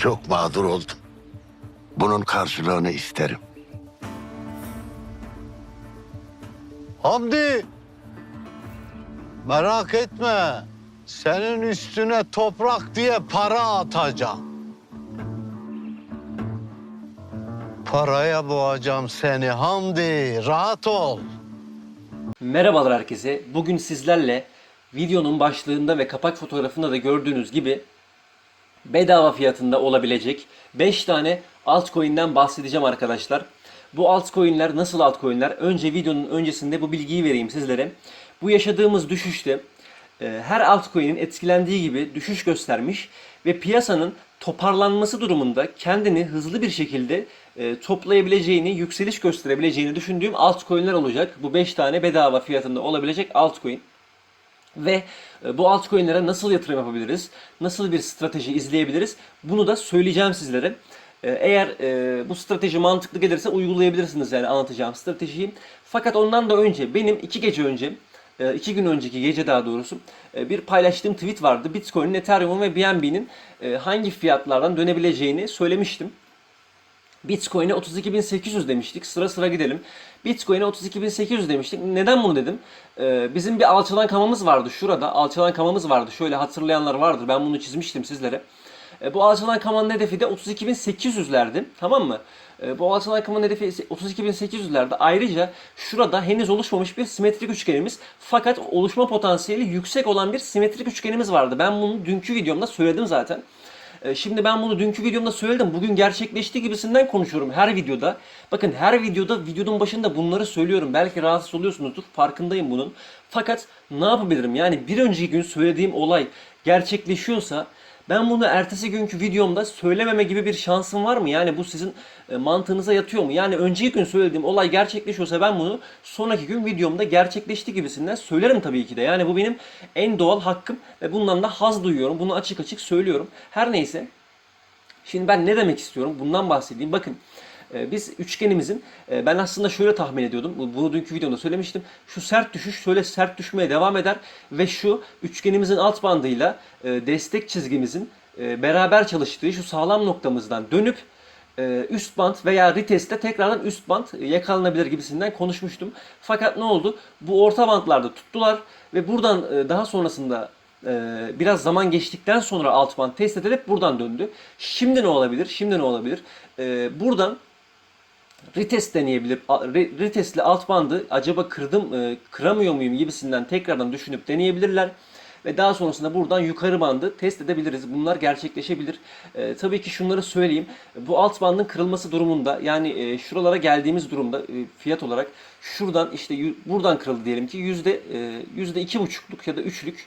Çok mağdur oldum. Bunun karşılığını isterim. Hamdi. Merak etme. Senin üstüne toprak diye para atacağım. Paraya boğacağım seni Hamdi. Rahat ol. Merhabalar herkese. Bugün sizlerle videonun başlığında ve kapak fotoğrafında da gördüğünüz gibi bedava fiyatında olabilecek 5 tane altcoin'den bahsedeceğim arkadaşlar. Bu altcoin'ler nasıl altcoin'ler? Önce videonun öncesinde bu bilgiyi vereyim sizlere. Bu yaşadığımız düşüşte e, her altcoin'in etkilendiği gibi düşüş göstermiş ve piyasanın toparlanması durumunda kendini hızlı bir şekilde e, toplayabileceğini, yükseliş gösterebileceğini düşündüğüm altcoin'ler olacak. Bu 5 tane bedava fiyatında olabilecek altcoin. Ve e, bu altcoin'lere nasıl yatırım yapabiliriz? Nasıl bir strateji izleyebiliriz? Bunu da söyleyeceğim sizlere. E, Eğer e, bu strateji mantıklı gelirse uygulayabilirsiniz yani anlatacağım stratejiyi. Fakat ondan da önce benim iki gece önce, e, iki gün önceki gece daha doğrusu e, bir paylaştığım tweet vardı. Bitcoin'in, Ethereum'un ve BNB'nin e, hangi fiyatlardan dönebileceğini söylemiştim. Bitcoin'e 32.800 demiştik. Sıra sıra gidelim. Bitcoin'e 32.800 demiştik. Neden bunu dedim? Ee, bizim bir alçalan kamamız vardı şurada. Alçalan kamamız vardı. Şöyle hatırlayanlar vardır. Ben bunu çizmiştim sizlere. Ee, bu alçalan kamanın hedefi de 32.800'lerdi. Tamam mı? Ee, bu alçalan kamanın hedefi 32.800'lerde. Ayrıca şurada henüz oluşmamış bir simetrik üçgenimiz. Fakat oluşma potansiyeli yüksek olan bir simetrik üçgenimiz vardı. Ben bunu dünkü videomda söyledim zaten. E, Şimdi ben bunu dünkü videomda söyledim. Bugün gerçekleşti gibisinden konuşuyorum her videoda. Bakın her videoda videonun başında bunları söylüyorum. Belki rahatsız oluyorsunuzdur. Farkındayım bunun. Fakat ne yapabilirim? Yani bir önceki gün söylediğim olay gerçekleşiyorsa ben bunu ertesi günkü videomda söylememe gibi bir şansım var mı? Yani bu sizin e, mantığınıza yatıyor mu? Yani önceki gün söylediğim olay gerçekleşiyorsa ben bunu sonraki gün videomda gerçekleşti gibisinden söylerim tabii ki de. Yani bu benim en doğal hakkım ve bundan da haz duyuyorum. Bunu açık açık söylüyorum. Her neyse. Şimdi ben ne demek istiyorum? Bundan bahsedeyim. Bakın biz üçgenimizin e, ben aslında şöyle tahmin ediyordum. Bu- Bunu dünkü videomda söylemiştim. Şu sert düşüş şöyle sert düşmeye devam eder ve şu üçgenimizin alt bandıyla e, destek çizgimizin e, beraber çalıştığı şu sağlam noktamızdan dönüp üst band veya retest'te tekrardan üst band e, yakalanabilir gibisinden konuşmuştum. Fakat ne oldu? Bu orta bandlarda tuttular ve buradan daha sonrasında biraz zaman geçtikten sonra alt band test edilip buradan döndü. Şimdi ne olabilir? Şimdi ne olabilir? Buradan retest deneyebilir. A- re- Retest'le alt bandı acaba kırdım, e, kıramıyor muyum gibisinden tekrardan düşünüp deneyebilirler. Ve daha sonrasında buradan yukarı bandı test edebiliriz. Bunlar gerçekleşebilir. E, tabii ki şunları söyleyeyim. Bu alt bandın kırılması durumunda yani e, şuralara geldiğimiz durumda e, fiyat olarak şuradan işte buradan kırıldı diyelim ki yüzde e, yüzde iki buçukluk ya da üçlük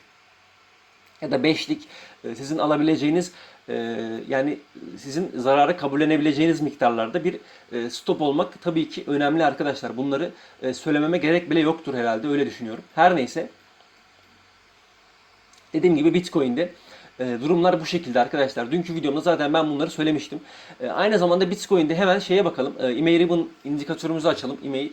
ya da beşlik e, sizin alabileceğiniz yani sizin zararı kabullenebileceğiniz miktarlarda bir e, stop olmak tabii ki önemli arkadaşlar. Bunları e, söylememe gerek bile yoktur herhalde öyle düşünüyorum. Her neyse dediğim gibi Bitcoin'de e, durumlar bu şekilde arkadaşlar. Dünkü videomda zaten ben bunları söylemiştim. Aynı zamanda Bitcoin'de hemen şeye bakalım. E, EMA Ribbon indikatörümüzü açalım. EMA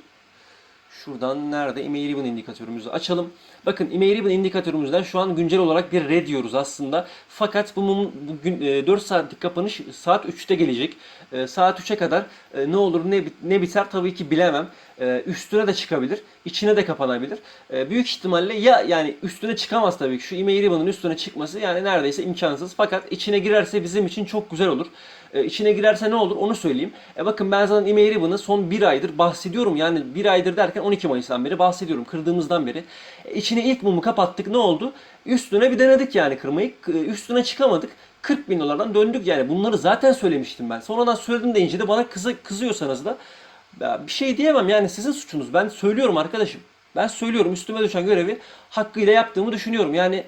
Şuradan nerede? EMA Ribbon indikatörümüzü açalım. Bakın EMA Ribbon indikatörümüzden şu an güncel olarak bir red diyoruz aslında. Fakat bu mum- bugün e, 4 saatlik kapanış saat 3'te gelecek. E, saat 3'e kadar e, ne olur ne ne biter tabii ki bilemem. E, üstüne de çıkabilir, içine de kapanabilir. E, büyük ihtimalle ya yani üstüne çıkamaz tabii ki. Şu EMA Ribbon'un üstüne çıkması yani neredeyse imkansız. Fakat içine girerse bizim için çok güzel olur. E, içine girerse ne olur onu söyleyeyim. E bakın ben zaten EMA Ribbon'ı son bir aydır bahsediyorum. Yani bir aydır derken 12 Mayıs'tan beri bahsediyorum. Kırdığımızdan beri. E, içine ilk mumu kapattık ne oldu? Üstüne bir denedik yani kırmayı. K- Üstüne çıkamadık. 40 bin dolardan döndük yani. Bunları zaten söylemiştim ben. Sonradan söyledim deyince de bana kızı, kızıyorsanız da ya bir şey diyemem yani sizin suçunuz. Ben söylüyorum arkadaşım. Ben söylüyorum üstüme düşen görevi hakkıyla yaptığımı düşünüyorum. Yani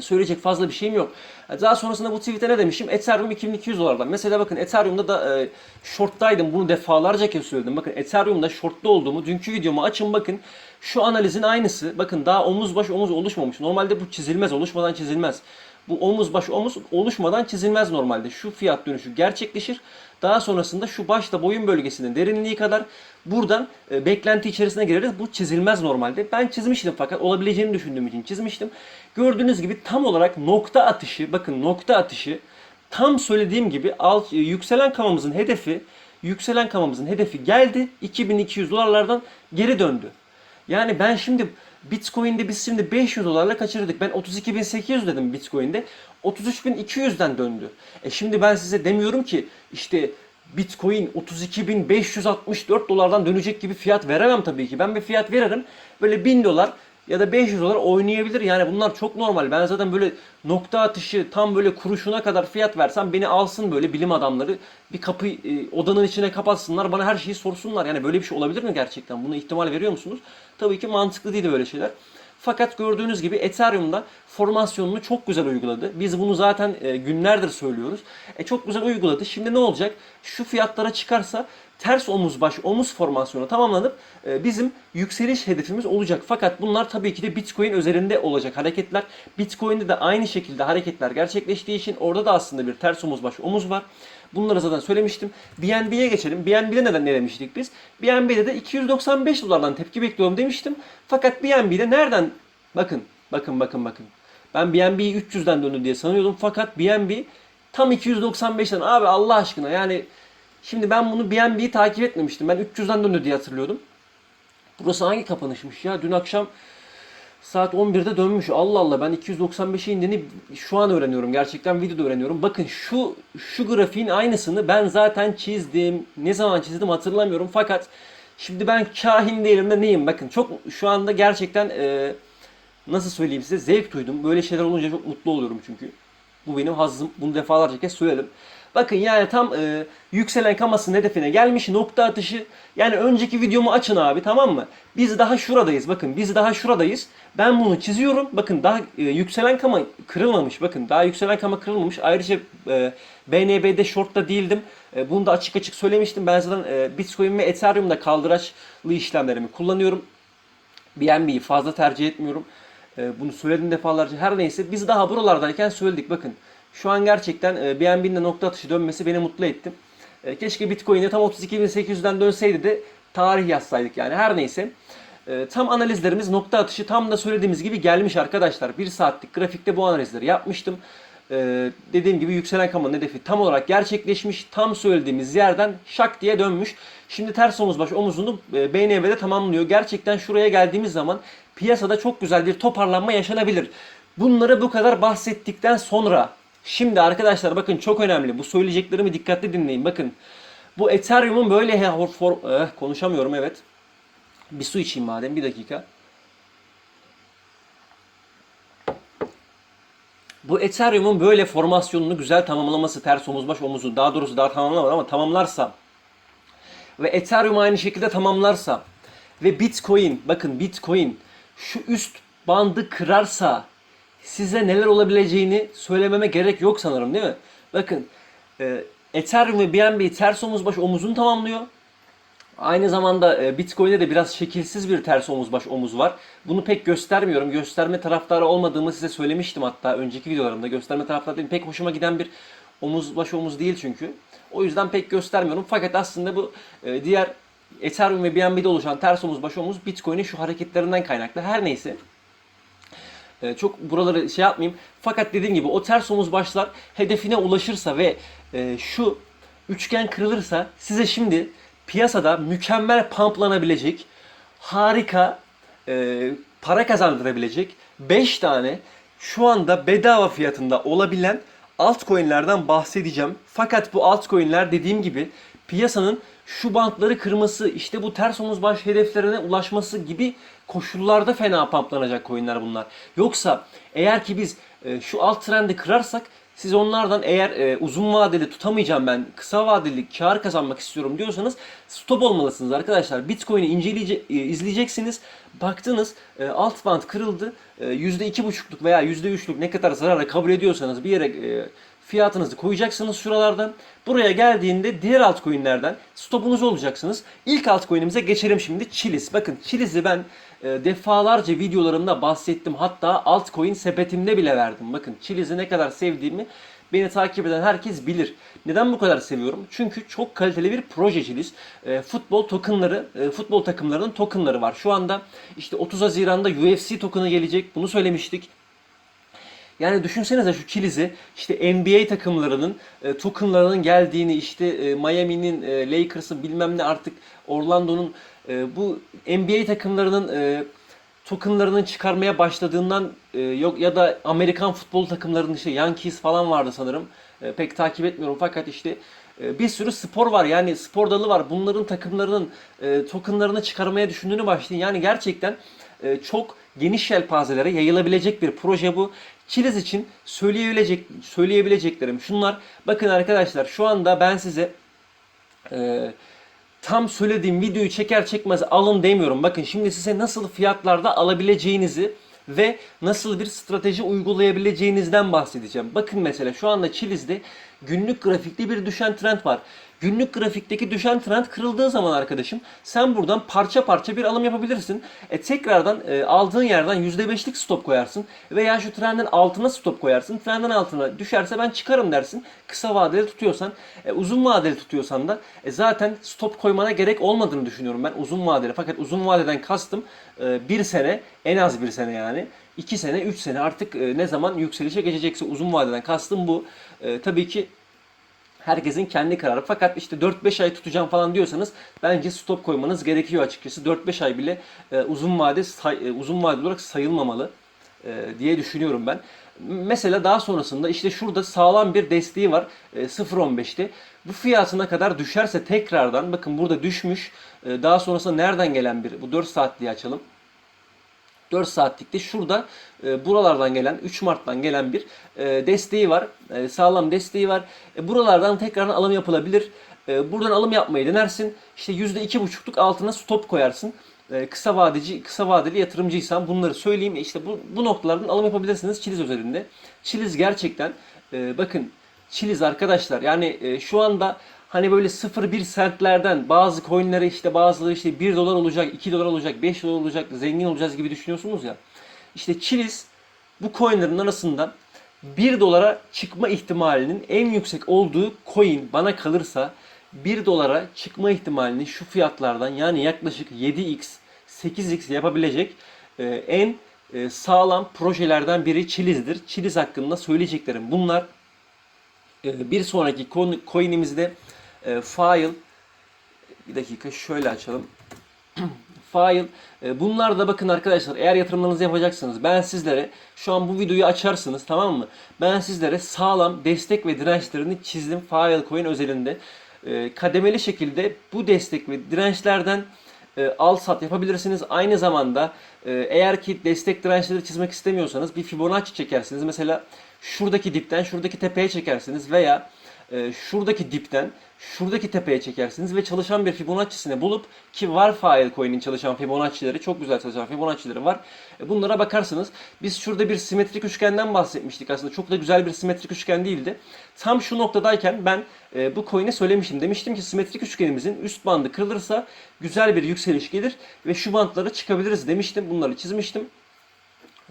söyleyecek fazla bir şeyim yok. Ee, Daha sonrasında bu tweet'e ne demişim? Ethereum 2200 dolardan. Mesela bakın Ethereum'da da e, short'taydım. Bunu defalarca kez söyledim. Bakın Ethereum'da short'ta olduğumu dünkü videomu açın bakın. Şu analizin aynısı. Bakın daha omuz baş omuz oluşmamış. Normalde bu çizilmez. Oluşmadan çizilmez. Bu omuz baş omuz oluşmadan çizilmez normalde. Şu fiyat dönüşü gerçekleşir. Daha sonrasında şu başta boyun bölgesinin derinliği kadar buradan e, beklenti içerisine gireriz. Bu çizilmez normalde. Ben çizmiştim fakat olabileceğini düşündüğüm için çizmiştim. Gördüğünüz gibi tam olarak nokta atışı, bakın nokta atışı Tam söylediğim gibi alt, e, yükselen kamamızın hedefi yükselen kamamızın hedefi geldi. 2200 dolarlardan geri döndü. Yani ben şimdi Bitcoin'de biz şimdi 500 dolarla kaçırdık. Ben 32.800 dedim Bitcoin'de. 33.200'den döndü. E şimdi ben size demiyorum ki işte Bitcoin 32.564 dolardan dönecek gibi fiyat veremem tabii ki. Ben bir fiyat veririm. Böyle 1000 dolar ya da 500 dolar oynayabilir. Yani bunlar çok normal. Ben zaten böyle nokta atışı tam böyle kuruşuna kadar fiyat versem beni alsın böyle bilim adamları bir kapı e, odanın içine kapatsınlar bana her şeyi sorsunlar. Yani böyle bir şey olabilir mi gerçekten? Buna ihtimal veriyor musunuz? Tabii ki mantıklı değil böyle şeyler. Fakat gördüğünüz gibi Ethereum'da formasyonunu çok güzel uyguladı. Biz bunu zaten e, günlerdir söylüyoruz. E çok güzel uyguladı. Şimdi ne olacak? Şu fiyatlara çıkarsa ters omuz baş omuz formasyonu tamamlanıp e, bizim yükseliş hedefimiz olacak. Fakat bunlar tabii ki de Bitcoin üzerinde olacak hareketler. Bitcoin'de de aynı şekilde hareketler gerçekleştiği için orada da aslında bir ters omuz baş omuz var. Bunları zaten söylemiştim. BNB'ye geçelim. BNB'de neden ne demiştik biz? BNB'de de 295 dolardan tepki bekliyorum demiştim. Fakat BNB'de nereden? Bakın, bakın, bakın, bakın. Ben BNB'yi 300'den döndü diye sanıyordum. Fakat BNB tam 295'ten. Abi Allah aşkına yani şimdi ben bunu BNB'yi takip etmemiştim. Ben 300'den döndü diye hatırlıyordum. Burası hangi kapanışmış ya? Dün akşam saat 11'de dönmüş. Allah Allah ben 295'e indiğini şu an öğreniyorum. Gerçekten videoda öğreniyorum. Bakın şu şu grafiğin aynısını ben zaten çizdim. Ne zaman çizdim hatırlamıyorum. Fakat şimdi ben kahin değilim de neyim? Bakın çok şu anda gerçekten e, nasıl söyleyeyim size zevk duydum. Böyle şeyler olunca çok mutlu oluyorum çünkü. Bu benim hazzım. Bunu defalarca kez söyledim. Bakın yani tam e, yükselen kamasının hedefine gelmiş nokta atışı. Yani önceki videomu açın abi tamam mı? Biz daha şuradayız. Bakın biz daha şuradayız. Ben bunu çiziyorum. Bakın daha e, yükselen kama kırılmamış. Bakın daha yükselen kama kırılmamış. Ayrıca e, BNB'de short'ta değildim. E, bunu da açık açık söylemiştim. Ben zaten e, Bitcoin ve Ethereum'da kaldıraçlı işlemlerimi kullanıyorum. BNB'yi fazla tercih etmiyorum. E, bunu söyledim defalarca. Her neyse biz daha buralardayken söyledik. Bakın şu an gerçekten e, BNB'nin nokta atışı dönmesi beni mutlu etti. E, keşke Bitcoin'de tam 32.800'den dönseydi de tarih yazsaydık yani. Her neyse. E, tam analizlerimiz nokta atışı tam da söylediğimiz gibi gelmiş arkadaşlar. Bir saatlik grafikte bu analizleri yapmıştım. E, dediğim gibi yükselen kamanın hedefi tam olarak gerçekleşmiş. Tam söylediğimiz yerden şak diye dönmüş. Şimdi ters omuz baş omuzunu e, BNB'de tamamlıyor. Gerçekten şuraya geldiğimiz zaman piyasada çok güzel bir toparlanma yaşanabilir. Bunları bu kadar bahsettikten sonra şimdi arkadaşlar bakın çok önemli. Bu söyleyeceklerimi dikkatli dinleyin. Bakın bu Ethereum'un böyle he- for, eh, konuşamıyorum evet. Bir su içeyim madem bir dakika. Bu Ethereum'un böyle formasyonunu güzel tamamlaması ters omuz baş omuzu daha doğrusu daha tamamlamadı ama tamamlarsa ve Ethereum aynı şekilde tamamlarsa ve Bitcoin bakın Bitcoin şu üst bandı kırarsa size neler olabileceğini söylememe gerek yok sanırım değil mi? Bakın e, Ethereum ve BNB ters omuz baş omuzunu tamamlıyor. Aynı zamanda e, Bitcoin'de de biraz şekilsiz bir ters omuz baş omuz var. Bunu pek göstermiyorum. Gösterme taraftarı olmadığımı size söylemiştim hatta önceki videolarımda. Gösterme taraftarı değilim. Pek hoşuma giden bir omuz baş omuz değil çünkü. O yüzden pek göstermiyorum. Fakat aslında bu e, diğer Ethereum ve BNB'de oluşan ters omuz baş omuz Bitcoin'in şu hareketlerinden kaynaklı. Her neyse. E, çok buraları şey yapmayayım. Fakat dediğim gibi o ters omuz başlar hedefine ulaşırsa ve e, şu üçgen kırılırsa size şimdi piyasada mükemmel pumplanabilecek harika e, para kazandırabilecek 5 tane şu anda bedava fiyatında olabilen altcoin'lerden bahsedeceğim. Fakat bu altcoin'ler dediğim gibi piyasanın şu bantları kırması, işte bu ters omuz baş hedeflerine ulaşması gibi koşullarda fena pumplanacak coin'ler bunlar. Yoksa eğer ki biz e, şu alt trendi kırarsak siz onlardan eğer e, uzun vadeli tutamayacağım ben kısa vadeli kar kazanmak istiyorum diyorsanız stop olmalısınız arkadaşlar. Bitcoin'i inceleyece, e, izleyeceksiniz. Baktınız e, alt band kırıldı. E, %2,5'luk veya %3'lük ne kadar zararla kabul ediyorsanız bir yere e, fiyatınızı koyacaksınız şuralardan. Buraya geldiğinde diğer altcoin'lerden stopunuz olacaksınız. İlk altcoin'imize geçelim şimdi. Chiliz. Bakın Chiliz'i ben e, defalarca videolarımda bahsettim. Hatta altcoin sepetimde bile verdim. Bakın Chiliz'i ne kadar sevdiğimi beni takip eden herkes bilir. Neden bu kadar seviyorum? Çünkü çok kaliteli bir proje Chiliz. E, futbol tokenları, e, futbol takımlarının tokenları var. Şu anda işte 30 Haziran'da UFC token'ı gelecek. Bunu söylemiştik. Yani düşünsenize şu Chiliz'i işte NBA takımlarının e, tokenlarının geldiğini işte e, Miami'nin e, Lakers'ın bilmem ne artık Orlando'nun e, bu NBA takımlarının e, tokenlarının çıkarmaya başladığından e, yok ya da Amerikan futbol takımlarının işte Yankees falan vardı sanırım. E, pek takip etmiyorum fakat işte e, bir sürü spor var yani spor dalı var. Bunların takımlarının e, tokenlarını çıkarmaya düşündüğünü başlayın. Yani gerçekten e, çok geniş yelpazelere yayılabilecek bir proje bu. Chiliz için söyleyebilecek söyleyebileceklerim şunlar. Bakın arkadaşlar şu anda ben size e, tam söylediğim videoyu çeker çekmez alın demiyorum. Bakın şimdi size nasıl fiyatlarda alabileceğinizi ve nasıl bir strateji uygulayabileceğinizden bahsedeceğim. Bakın mesela şu anda Chiliz'de günlük grafikte bir düşen trend var. Günlük grafikteki düşen trend kırıldığı zaman arkadaşım sen buradan parça parça bir alım yapabilirsin. E, tekrardan e, aldığın yerden %5'lik stop koyarsın veya şu trendin altına stop koyarsın. Trendin altına düşerse ben çıkarım dersin. Kısa vadeli tutuyorsan, e, uzun vadeli tutuyorsan da e, zaten stop koymana gerek olmadığını düşünüyorum ben uzun vadeli. Fakat uzun vadeden kastım e, bir sene en az bir sene yani. 2 sene, 3 sene artık e, ne zaman yükselişe geçecekse uzun vadeden kastım bu. E, tabii ki herkesin kendi kararı. Fakat işte 4-5 ay tutacağım falan diyorsanız bence stop koymanız gerekiyor açıkçası. 4-5 ay bile e, uzun vade say- e, uzun vadeli olarak sayılmamalı e, diye düşünüyorum ben. Mesela daha sonrasında işte şurada sağlam bir desteği var e, 0.15'te. Bu fiyatına kadar düşerse tekrardan bakın burada düşmüş. E, daha sonrasında nereden gelen bir bu 4 saatliği açalım. 4 saatlikte şurada e, buralardan gelen 3 Mart'tan gelen bir e, desteği var. E, sağlam desteği var. E, buralardan tekrardan alım yapılabilir. E, buradan alım yapmayı denersin. İşte %2,5'luk altına stop koyarsın. E, kısa vadeci kısa vadeli yatırımcıysan bunları söyleyeyim. E, işte bu bu noktalardan alım yapabilirsiniz Çiliz üzerinde. Çiliz gerçekten e, bakın Çiliz arkadaşlar yani e, şu anda hani böyle 0-1 sentlerden bazı coinlere işte bazıları işte 1 dolar olacak, 2 dolar olacak, 5 dolar olacak, zengin olacağız gibi düşünüyorsunuz ya. İşte Chiliz bu coinlerin arasında 1 dolara çıkma ihtimalinin en yüksek olduğu coin bana kalırsa 1 dolara çıkma ihtimalinin şu fiyatlardan yani yaklaşık 7x, 8x yapabilecek e, en e, sağlam projelerden biri Chiliz'dir. Chiliz hakkında söyleyeceklerim bunlar. E, bir sonraki coin'imizde e, file bir dakika şöyle açalım. file. E, bunlar da bakın arkadaşlar eğer yatırımlarınızı yapacaksınız ben sizlere şu an bu videoyu açarsınız tamam mı? Ben sizlere sağlam destek ve dirençlerini çizdim file coin özelinde. E, kademeli şekilde bu destek ve dirençlerden e, al sat yapabilirsiniz. Aynı zamanda e, eğer ki destek dirençleri çizmek istemiyorsanız bir Fibonacci çekersiniz. Mesela şuradaki dipten şuradaki tepeye çekersiniz veya e, şuradaki dipten şuradaki tepeye çekersiniz ve çalışan bir Fibonacci'sini bulup ki var Filecoin'in çalışan Fibonacci'leri çok güzel çalışan Fibonacci'leri var. E, bunlara bakarsınız. Biz şurada bir simetrik üçgenden bahsetmiştik aslında. Çok da güzel bir simetrik üçgen değildi. Tam şu noktadayken ben e, bu coin'e söylemiştim. Demiştim ki simetrik üçgenimizin üst bandı kırılırsa güzel bir yükseliş gelir ve şu bantlara çıkabiliriz demiştim. Bunları çizmiştim.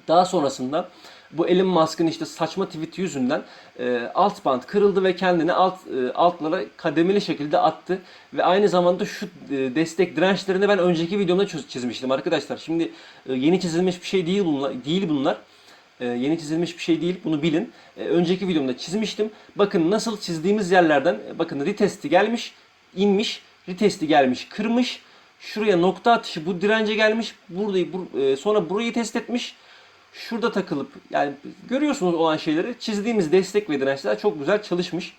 Daha sonrasında bu Elon Musk'ın işte saçma tweet yüzünden e, alt band kırıldı ve kendini alt e, altlara kademeli şekilde attı ve aynı zamanda şu e, destek dirençlerini ben önceki videomda çizmiştim arkadaşlar. Şimdi e, yeni çizilmiş bir şey değil bunlar. Değil bunlar. E, yeni çizilmiş bir şey değil. Bunu bilin. E, önceki videomda çizmiştim. Bakın nasıl çizdiğimiz yerlerden e, bakın retesti gelmiş, inmiş, retesti gelmiş, kırmış. Şuraya nokta atışı bu dirence gelmiş. Burayı bur- e, sonra burayı test etmiş şurada takılıp yani görüyorsunuz olan şeyleri çizdiğimiz destek ve dirençler çok güzel çalışmış.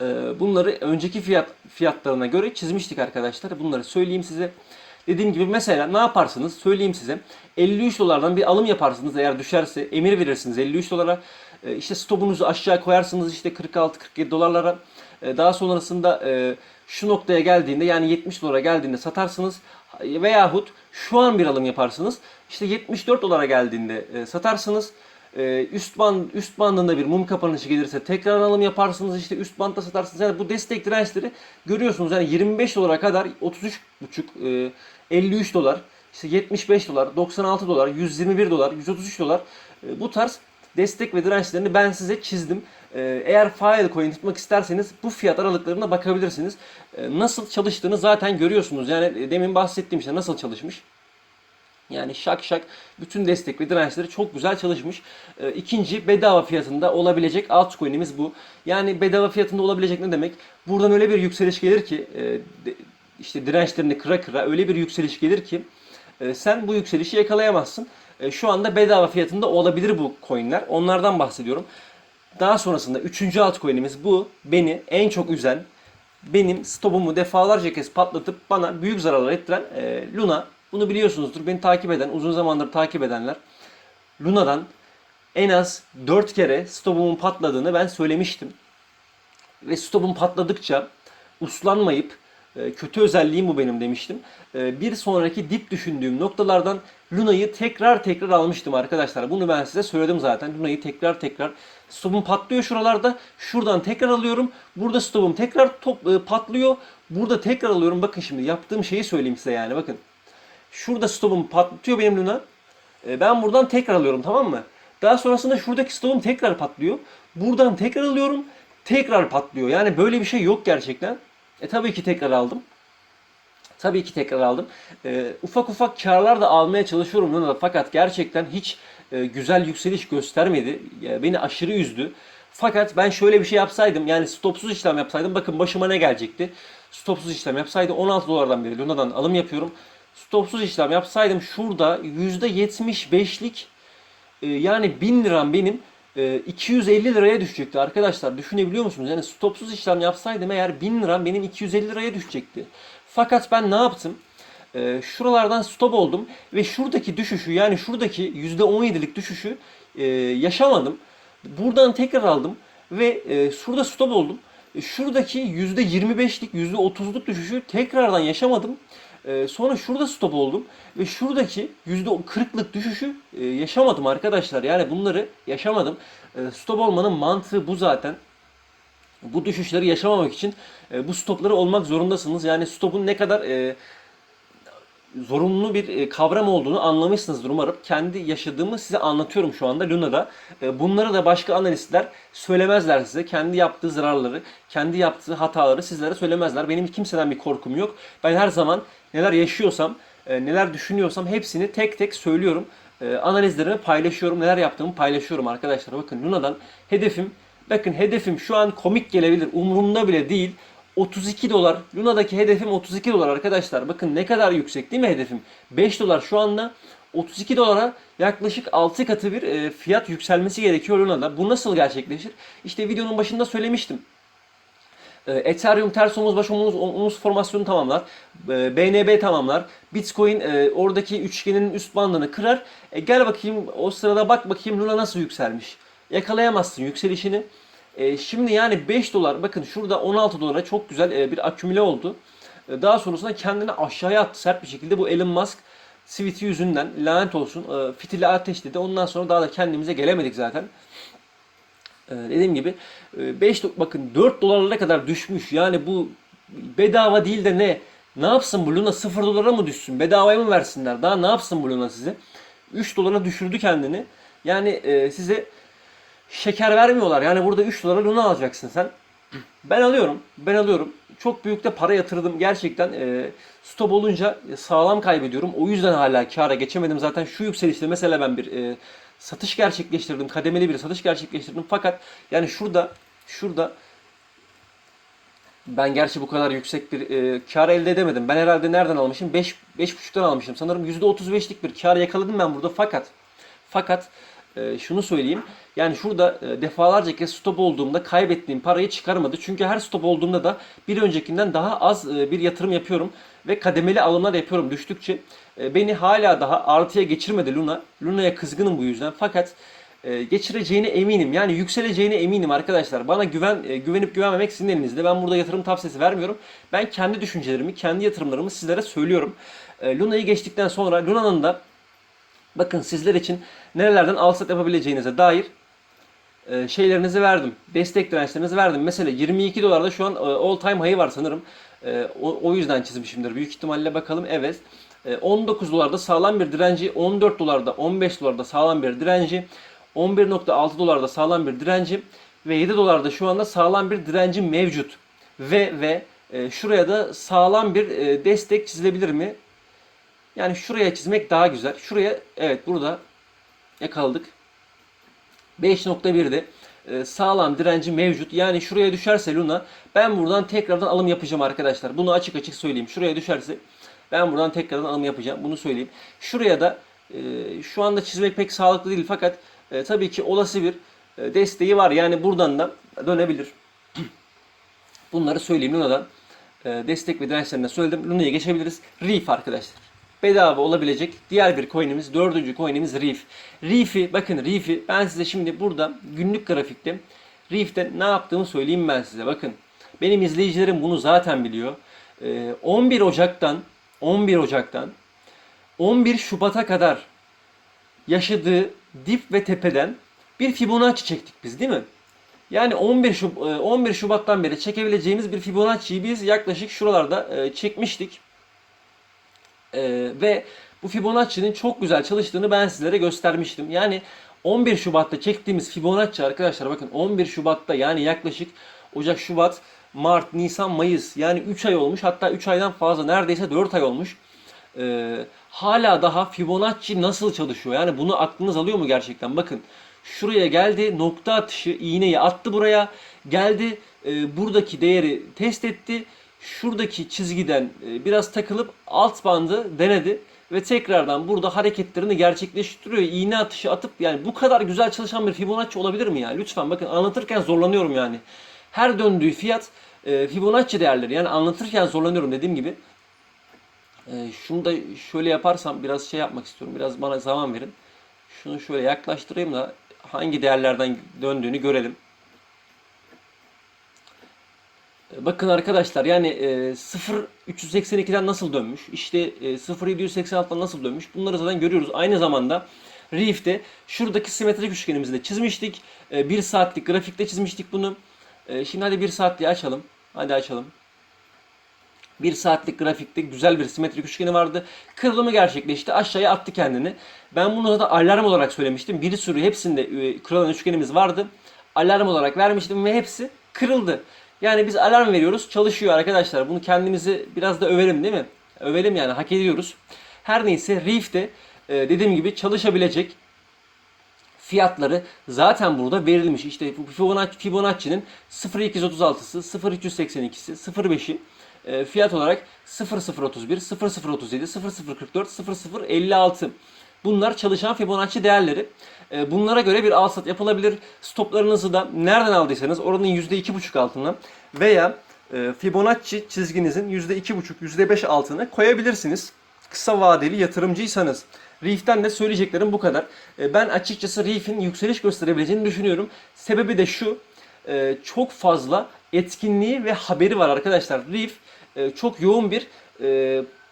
Ee, Bunları önceki fiyat fiyatlarına göre çizmiştik arkadaşlar. Bunları söyleyeyim size. Dediğim gibi mesela ne yaparsınız? Söyleyeyim size. 53 dolardan bir alım yaparsınız eğer düşerse. Emir verirsiniz 53 dolara. Ee, işte stopunuzu aşağı koyarsınız işte 46-47 dolarlara. Ee, Daha sonrasında e, şu noktaya geldiğinde yani 70 dolara geldiğinde satarsınız. Veyahut şu an bir alım yaparsınız. İşte 74 dolara geldiğinde e, satarsınız. E, üst band üst bandında bir mum kapanışı gelirse tekrar alım yaparsınız. İşte üst bandda satarsınız. Yani bu destek dirençleri görüyorsunuz. Yani 25 dolara kadar 33,5 e, 53 dolar, işte 75 dolar, 96 dolar, 121 dolar, 133 dolar e, bu tarz destek ve dirençlerini ben size çizdim. Ee, Eğer Filecoin tutmak isterseniz bu fiyat aralıklarına bakabilirsiniz. Ee, Nasıl çalıştığını zaten görüyorsunuz. Yani e, demin bahsettiğim işte nasıl çalışmış. Yani şak şak bütün destek ve dirençleri çok güzel çalışmış. Ee, ikinci bedava fiyatında olabilecek altcoin'imiz bu. Yani bedava fiyatında olabilecek ne demek? Buradan öyle bir yükseliş gelir ki e, de- işte dirençlerini kıra kıra öyle bir yükseliş gelir ki e, sen bu yükselişi yakalayamazsın. E, şu anda bedava fiyatında olabilir bu coin'ler. Onlardan bahsediyorum. Daha sonrasında üçüncü altcoin'imiz bu. Beni en çok üzen, benim stopumu defalarca kez patlatıp bana büyük zararlar ettiren e, Luna. Bunu biliyorsunuzdur. Beni takip eden, uzun zamandır takip edenler. Luna'dan en az 4 kere stopumun patladığını ben söylemiştim. Ve stopum patladıkça uslanmayıp e, kötü özelliğim bu benim demiştim. E, Bir sonraki dip düşündüğüm noktalardan Luna'yı tekrar tekrar almıştım arkadaşlar. Bunu ben size söyledim zaten. Luna'yı tekrar tekrar stopum patlıyor şuralarda. Şuradan tekrar alıyorum. Burada stopum tekrar top, e, patlıyor. Burada tekrar alıyorum. Bakın şimdi yaptığım şeyi söyleyeyim size yani bakın. Şurada stopum patlıyor benim Luna. E, Ben buradan tekrar alıyorum tamam mı? Daha sonrasında şuradaki stopum tekrar patlıyor. Buradan tekrar alıyorum. Tekrar patlıyor. Yani böyle bir şey yok gerçekten. E tabii ki tekrar aldım. Tabii ki tekrar aldım. E, ufak ufak karlar da almaya çalışıyorum Luna'da. Fakat gerçekten hiç e, güzel yükseliş göstermedi. E, beni aşırı üzdü. Fakat ben şöyle bir şey yapsaydım yani stopsuz işlem yapsaydım bakın başıma ne gelecekti. Stopsuz işlem yapsaydı 16 dolardan beri Luna'dan alım yapıyorum. Stopsuz işlem yapsaydım şurada %75'lik e, yani 1000 liram benim e, 250 liraya düşecekti arkadaşlar. Düşünebiliyor musunuz? Yani stopsuz işlem yapsaydım eğer 1000 liram benim 250 liraya düşecekti. Fakat ben ne yaptım? E, şuralardan stop oldum ve şuradaki düşüşü yani şuradaki %17'lik düşüşü e, yaşamadım. Buradan tekrar aldım ve e, şurada stop oldum. E, Şuradaki %25'lik %30'luk düşüşü tekrardan yaşamadım. E, sonra şurada stop oldum ve şuradaki %40'lık düşüşü e, yaşamadım arkadaşlar. Yani bunları yaşamadım. E, stop olmanın mantığı bu zaten. Bu düşüşleri yaşamamak için e, bu stopları olmak zorundasınız. Yani stopun ne kadar e, zorunlu bir e, kavram olduğunu anlamışsınızdır umarım. Kendi yaşadığımı size anlatıyorum şu anda Luna'da. E, Bunları da başka analistler söylemezler size. Kendi yaptığı zararları, kendi yaptığı hataları sizlere söylemezler. Benim kimseden bir korkum yok. Ben her zaman neler yaşıyorsam, e, neler düşünüyorsam hepsini tek tek söylüyorum. Analizlerimi paylaşıyorum, neler yaptığımı paylaşıyorum arkadaşlar. Bakın Luna'dan hedefim, bakın hedefim şu an komik gelebilir, umurumda bile değil. 32 dolar. Luna'daki hedefim 32 dolar arkadaşlar. Bakın ne kadar yüksek değil mi hedefim? 5 dolar şu anda 32 dolara yaklaşık 6 katı bir e, fiyat yükselmesi gerekiyor Luna'da. Bu nasıl gerçekleşir? İşte videonun başında söylemiştim. E, Ethereum ters omuz baş omuz, omuz formasyonu tamamlar. E, BNB tamamlar. Bitcoin e, oradaki üçgenin üst bandını kırar. E, gel bakayım o sırada bak bakayım Luna nasıl yükselmiş. Yakalayamazsın yükselişini. E, şimdi yani 5 dolar bakın şurada 16 dolara çok güzel e, bir akümüle oldu. E, daha sonrasında kendini aşağıya attı sert bir şekilde. Bu Elon Musk tweet'i yüzünden lanet olsun e, fitili ateşledi. Ondan sonra daha da kendimize gelemedik zaten. Ee, dediğim gibi 5 bakın 4 dolarlara kadar düşmüş. Yani bu bedava değil de ne? Ne yapsın bu Luna 0 dolara mı düşsün? Bedavaya mı versinler? Daha ne yapsın bu Luna size? 3 dolara düşürdü kendini. Yani e, size şeker vermiyorlar. Yani burada 3 dolara Luna alacaksın sen. Ben alıyorum. Ben alıyorum. Çok büyük de para yatırdım. Gerçekten e, stop olunca sağlam kaybediyorum. O yüzden hala kâra geçemedim. Zaten şu yükselişte mesela ben bir e, satış gerçekleştirdim. Kademeli bir satış gerçekleştirdim. Fakat yani şurada şurada ben gerçi bu kadar yüksek bir e, kar elde edemedim. Ben herhalde nereden almışım? 5 5.5'tan almışım. Sanırım %35'lik bir kar yakaladım ben burada. Fakat fakat e, şunu söyleyeyim. Yani şurada e, defalarca kez stop olduğumda kaybettiğim parayı çıkarmadı. Çünkü her stop olduğumda da bir öncekinden daha az e, bir yatırım yapıyorum ve kademeli alımlar yapıyorum düştükçe. E, beni hala daha artıya geçirmedi Luna. Luna'ya kızgınım bu yüzden. Fakat e, geçireceğine eminim. Yani yükseleceğine eminim arkadaşlar. Bana güven güvenip güvenmemek sizin elinizde. Ben burada yatırım tavsiyesi vermiyorum. Ben kendi düşüncelerimi, kendi yatırımlarımı sizlere söylüyorum. Luna'yı geçtikten sonra Luna'nın da bakın sizler için nerelerden alsat yapabileceğinize dair e, şeylerinizi verdim. Destek dirençlerinizi verdim. Mesela 22 dolarda şu an e, all time high'ı var sanırım. E, o, o yüzden çizmişimdir. Büyük ihtimalle bakalım. Evet. E, 19 dolarda sağlam bir direnci, 14 dolarda, 15 dolarda sağlam bir direnci, 11.6 dolarda sağlam bir direnci ve 7 dolarda şu anda sağlam bir direnci mevcut. Ve ve e, şuraya da sağlam bir e, destek çizilebilir mi? Yani şuraya çizmek daha güzel. Şuraya evet burada yakaladık. 5.1'de e, sağlam direnci mevcut. Yani şuraya düşerse Luna ben buradan tekrardan alım yapacağım arkadaşlar. Bunu açık açık söyleyeyim. Şuraya düşerse ben buradan tekrardan alım yapacağım. Bunu söyleyeyim. Şuraya da e, şu anda çizmek pek sağlıklı değil fakat e, tabii ki olası bir desteği var. Yani buradan da dönebilir. Bunları söyleyeyim Luna'dan. Destek ve dirençlerine söyledim. Luna'ya geçebiliriz. Reef arkadaşlar. Bedava olabilecek diğer bir coin'imiz, dördüncü coin'imiz Reef. Reef'i, bakın Reef'i ben size şimdi burada günlük grafikte Reef'te ne yaptığımı söyleyeyim ben size. Bakın benim izleyicilerim bunu zaten biliyor. E, 11 Ocak'tan 11 Ocak'tan 11 Şubat'a kadar yaşadığı dip ve tepeden bir Fibonacci çektik biz değil mi? Yani 11 Şub 11 Şubat'tan beri çekebileceğimiz bir Fibonacci'yi biz yaklaşık şuralarda e, çekmiştik. E, ve bu Fibonacci'nin çok güzel çalıştığını ben sizlere göstermiştim. Yani 11 Şubat'ta çektiğimiz Fibonacci arkadaşlar bakın 11 Şubat'ta yani yaklaşık Ocak, Şubat, Mart, Nisan, Mayıs yani 3 ay olmuş. Hatta 3 aydan fazla neredeyse 4 ay olmuş. Ee, hala daha Fibonacci nasıl çalışıyor? Yani bunu aklınız alıyor mu gerçekten? Bakın şuraya geldi nokta atışı iğneyi attı buraya. Geldi e, buradaki değeri test etti. Şuradaki çizgiden e, biraz takılıp alt bandı denedi ve tekrardan burada hareketlerini gerçekleştiriyor. İğne atışı atıp yani bu kadar güzel çalışan bir Fibonacci olabilir mi ya? Lütfen bakın anlatırken zorlanıyorum yani. Her döndüğü fiyat e, Fibonacci değerleri. Yani anlatırken zorlanıyorum dediğim gibi. E, şunu da şöyle yaparsam biraz şey yapmak istiyorum. Biraz bana zaman verin. Şunu şöyle yaklaştırayım da hangi değerlerden döndüğünü görelim. E, Bakın arkadaşlar yani e, 0.382'den nasıl dönmüş? İşte e, 0.786'dan nasıl dönmüş? Bunları zaten görüyoruz. Aynı zamanda Reef'te şuradaki simetrik üçgenimizi de çizmiştik. 1 saatlik grafikte çizmiştik bunu. E, şimdi hadi 1 saatliği açalım. Hadi açalım. 1 saatlik grafikte güzel bir simetrik üçgeni vardı. Kırılımı gerçekleşti. Aşağıya attı kendini. Ben bunu da alarm olarak söylemiştim. Bir sürü hepsinde e, kırılan üçgenimiz vardı. Alarm olarak vermiştim ve hepsi kırıldı. Yani biz alarm veriyoruz. Çalışıyor arkadaşlar. Bunu kendimizi biraz da övelim değil mi? Övelim yani hak ediyoruz. Her neyse Reef'te e, dediğim gibi çalışabilecek fiyatları zaten burada verilmiş. İşte Fibonacci'nin 0236'sı, 0382'si, 05'i e, fiyat olarak 0031, 0037, 0044, 0056. Bunlar çalışan Fibonacci değerleri. E, bunlara göre bir al sat yapılabilir. Stoplarınızı da nereden aldıysanız oranın %2,5 altına veya e, Fibonacci çizginizin %2,5, %5 altına koyabilirsiniz. Kısa vadeli yatırımcıysanız. Reef'ten de söyleyeceklerim bu kadar. E, Ben açıkçası Reef'in yükseliş gösterebileceğini düşünüyorum. Sebebi de şu. e, Çok fazla etkinliği ve haberi var arkadaşlar. Reef e, çok yoğun bir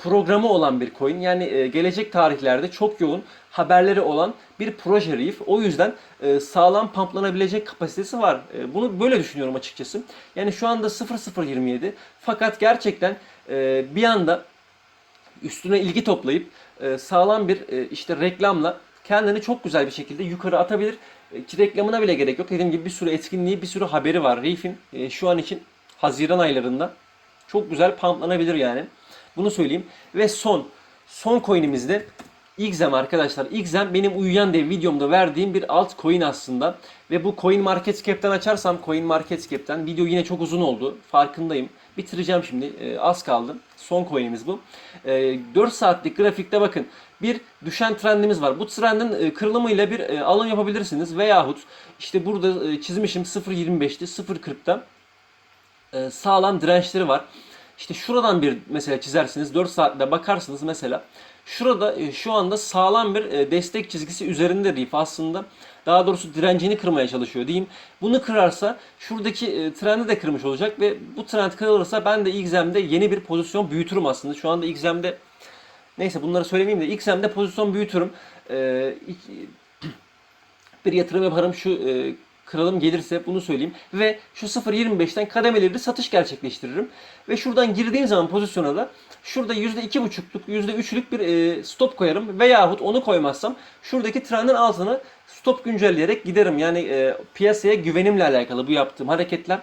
programı olan bir coin. Yani e, gelecek tarihlerde çok yoğun haberleri olan bir proje Reef. O yüzden e, sağlam pamplanabilecek kapasitesi var. E, Bunu böyle düşünüyorum açıkçası. Yani şu anda 0.027 fakat gerçekten e, bir anda üstüne ilgi toplayıp e, sağlam bir e, işte reklamla kendini çok güzel bir şekilde yukarı atabilir. E, Ki reklamına bile gerek yok. Dediğim gibi bir sürü etkinliği, bir sürü haberi var. Reef'in e, şu an için Haziran aylarında çok güzel pumplanabilir yani. Bunu söyleyeyim. Ve son, son coin'imiz de XM arkadaşlar. XM benim uyuyan dev videomda verdiğim bir alt coin aslında. Ve bu Coin Market Cap'ten açarsam Coin Market Cap'ten video yine çok uzun oldu. Farkındayım. Bitireceğim şimdi. E, az kaldı. Son coin'imiz bu. E, 4 saatlik grafikte bakın. Bir düşen trendimiz var. Bu trendin e, kırılımıyla bir e, alım yapabilirsiniz. Veyahut işte burada e, çizmişim 0.25'ti 0.40'da e, sağlam dirençleri var. İşte şuradan bir mesela çizersiniz 4 saatte bakarsınız mesela. Şurada e, şu anda sağlam bir e, destek çizgisi üzerinde Reef aslında. Daha doğrusu direncini kırmaya çalışıyor diyeyim. Bunu kırarsa şuradaki e, trendi de kırmış olacak ve bu trend kırılırsa ben de XM'de yeni bir pozisyon büyütürüm aslında. Şu anda XM'de neyse bunları söylemeyeyim de XM'de pozisyon büyütürüm. Bir yatırım yaparım şu kralım gelirse bunu söyleyeyim. Ve şu 0.25'ten kademeli bir satış gerçekleştiririm. Ve şuradan girdiğim zaman pozisyona da şurada %2.5'luk %3'lük bir e, stop koyarım. Veyahut onu koymazsam şuradaki trendin altına stop güncelleyerek giderim. Yani e, piyasaya güvenimle alakalı bu yaptığım hareketler.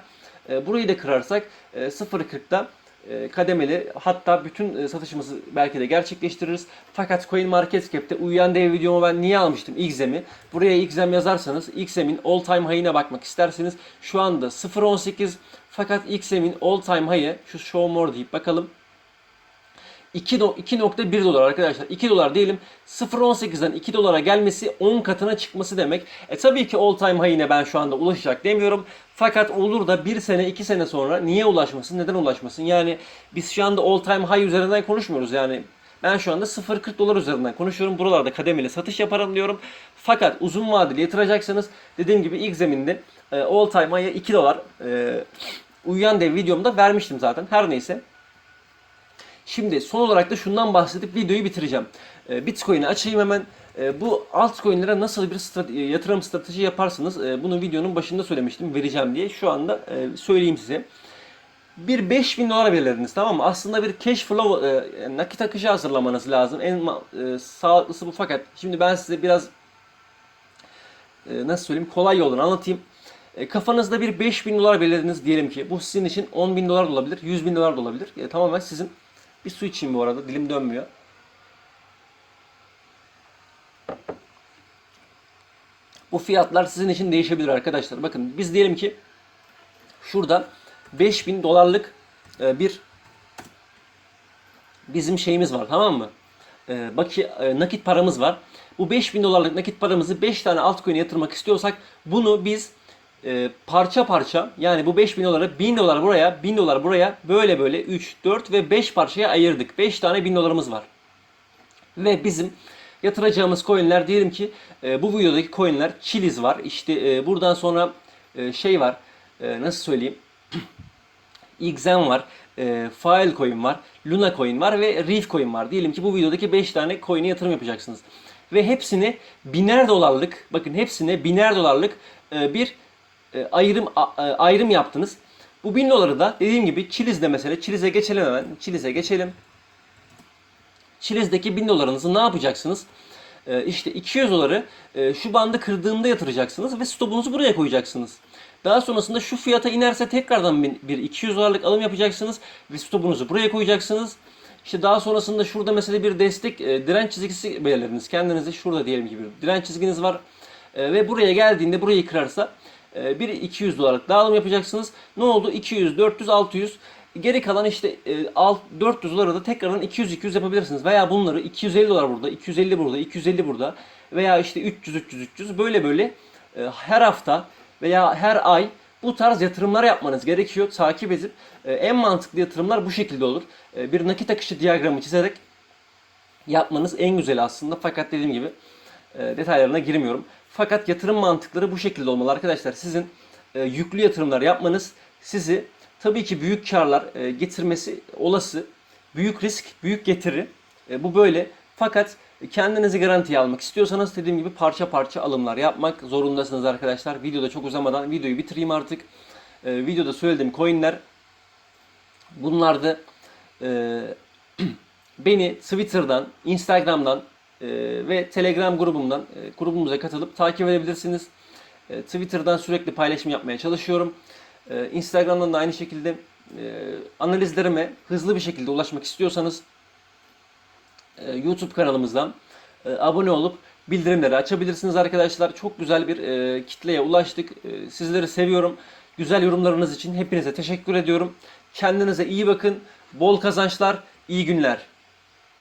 E, burayı da kırarsak e, 0.40'da e, kademeli hatta bütün e, satışımızı belki de gerçekleştiririz. Fakat CoinMarketCap'te uyuyan dev videomu ben niye almıştım XM'i? Buraya XM yazarsanız XM'in all time high'ine bakmak isterseniz şu anda 0.18 fakat XM'in all time high'ı şu show more deyip bakalım. 2 do- 2.1 dolar arkadaşlar. 2 dolar diyelim 0.18'den 2 dolara gelmesi 10 katına çıkması demek. E tabii ki all time high'ine ben şu anda ulaşacak demiyorum. Fakat olur da 1 sene 2 sene sonra niye ulaşmasın? Neden ulaşmasın? Yani biz şu anda all time high üzerinden konuşmuyoruz. Yani ben şu anda 0.40 dolar üzerinden konuşuyorum. Buralarda kademeli satış yaparım diyorum. Fakat uzun vadeli yatıracaksanız dediğim gibi ilk zeminde e, all time high'a 2 dolar e, uyuyan dev videomda vermiştim zaten. Her neyse. Şimdi son olarak da şundan bahsedip videoyu bitireceğim. E, Bitcoin'i açayım hemen. E, bu altcoin'lere nasıl bir e, yatırım strateji yaparsınız? E, bunu videonun başında söylemiştim vereceğim diye. Şu anda e, söyleyeyim size. Bir 5000 dolar belirlediniz tamam mı? Aslında bir cash flow nakit akışı hazırlamanız lazım. En sağlıklısı bu fakat şimdi ben size biraz nasıl söyleyeyim kolay yoldan anlatayım. Kafanızda bir 5000 dolar belirlediniz diyelim ki. Bu sizin için 10 bin dolar da olabilir, 100 bin dolar da olabilir. Tamamen sizin. Bir su içeyim bu arada. Dilim dönmüyor. Bu fiyatlar sizin için değişebilir arkadaşlar. Bakın biz diyelim ki şurada 5000 dolarlık e, bir bizim şeyimiz var tamam mı? E, baki, e, nakit paramız var. Bu 5000 dolarlık nakit paramızı 5 tane altcoin'e yatırmak istiyorsak bunu biz e, parça parça yani bu 5000 doları 1000 dolar buraya 1000 dolar buraya böyle böyle 3, 4 ve 5 parçaya ayırdık. 5 tane 1000 dolarımız var. Ve bizim yatıracağımız coinler diyelim ki e, bu videodaki coinler Chiliz var. İşte e, buradan sonra e, şey var. E, nasıl söyleyeyim? XM var. E, Filecoin var. Luna Coin var ve Reef Coin var. Diyelim ki bu videodaki 5 tane coin'e yatırım yapacaksınız. Ve hepsine biner dolarlık bakın hepsine biner dolarlık e, bir e, ayrım a- a- ayrım yaptınız. Bu 1000 doları da dediğim gibi Chiliz'de mesela Chiliz'e geçelim hemen. Chiliz'e geçelim. Chiliz'deki 1000 dolarınızı ne yapacaksınız? Ee, işte 200 doları e, şu bandı kırdığında yatıracaksınız ve stopunuzu buraya koyacaksınız. Daha sonrasında şu fiyata inerse tekrardan bir- bir 200 dolarlık alım yapacaksınız ve stopunuzu buraya koyacaksınız. İşte daha sonrasında şurada mesela bir destek e, direnç çizgisi belirlediniz. Kendinize şurada diyelim gibi bir direnç çizginiz var. E, ve buraya geldiğinde burayı kırarsa e, bir 200 dolarlık dağılım yapacaksınız. Ne oldu? 200, 400, 600. Geri kalan işte e, alt 400 doları da tekrardan 200 200 yapabilirsiniz. Veya bunları 250 dolar burada, 250 burada, 250 burada veya işte 300 300 300 böyle böyle e, her hafta veya her ay bu tarz yatırımlar yapmanız gerekiyor. Takip edip e, en mantıklı yatırımlar bu şekilde olur. E, bir nakit akışı diyagramı çizerek yapmanız en güzeli aslında. Fakat dediğim gibi e, detaylarına girmiyorum. Fakat yatırım mantıkları bu şekilde olmalı arkadaşlar. Sizin e, yüklü yatırımlar yapmanız sizi tabii ki büyük karlar e, getirmesi olası. Büyük risk, büyük getiri. E, bu böyle. Fakat kendinizi garantiye almak istiyorsanız dediğim gibi parça parça alımlar yapmak zorundasınız arkadaşlar. Videoda çok uzamadan videoyu bitireyim artık. E, videoda söylediğim coinler bunlar da e, beni Twitter'dan, Instagram'dan e, ve Telegram grubumdan e, grubumuza katılıp takip edebilirsiniz. E, Twitter'dan sürekli paylaşım yapmaya çalışıyorum. E, Instagram'dan da aynı şekilde e, analizlerime hızlı bir şekilde ulaşmak istiyorsanız e, YouTube kanalımızdan abone olup bildirimleri açabilirsiniz arkadaşlar. Çok güzel bir kitleye ulaştık. Sizleri seviyorum. Güzel yorumlarınız için hepinize teşekkür ediyorum. Kendinize iyi bakın. Bol kazançlar, iyi günler.